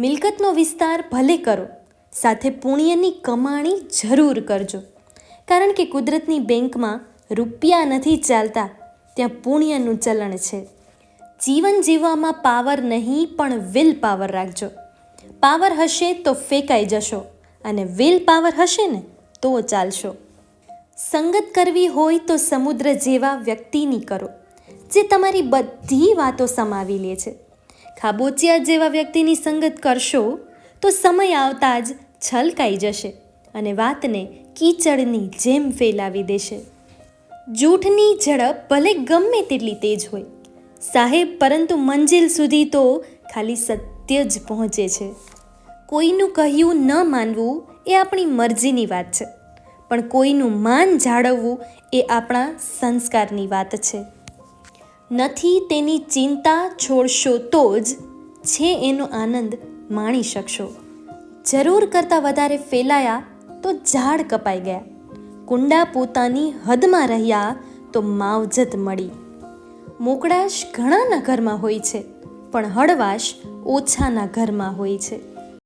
મિલકતનો વિસ્તાર ભલે કરો, સાથે પુણ્યની કમાણી જરૂર કરજો. કારણ કે કુદરતની બેંકમાં રૂપિયા નથી ચાલતા, ત્યાં પુણ્યનું ચલણ છે. જીવન જીવવામાં પાવર નહીં, પણ વિલ પાવર રાખજો. પાવર હશે તો ફેંકાઈ જશો, અને વિલ પાવર હશે ને, તો ચાલશો. સંગત કરવી હોય તો સમુદ્ર જેવા વ્યક્તિની કરો, જે તમારી બધી વાતો સમાવી લે છે. ખાબોચિયા જેવા વ્યક્તિની સંગત કરશો, તો સમય આવતા જ છલકાઈ જશે અને વાતને કીચડની જેમ ફેલાવી દેશે. જૂઠની ઝડપ ભલે ગમે તેટલી તેજ હોય, સાહેબ, પરંતુ મંજિલ સુધી તો ખાલી સત્ય જ પહોંચે છે. કોઈનું કહ્યું ન માનવું એ આપણી મરજીની વાત છે, પણ કોઈનું માન જાળવવું એ આપણા સંસ્કારની વાત છે. નથી તેની ચિંતા છોડશો તો જ છે એનો આનંદ માણી શકશો. જરૂર કરતાં વધારે ફેલાયા તો ઝાડ કપાઈ ગયા. કુંડા પોતાની હદમાં રહ્યા તો માવજત મળી. મોકળાશ ઘણાના ઘરમાં હોય છે, પણ હળવાશ ઓછાના ઘરમાં હોય છે.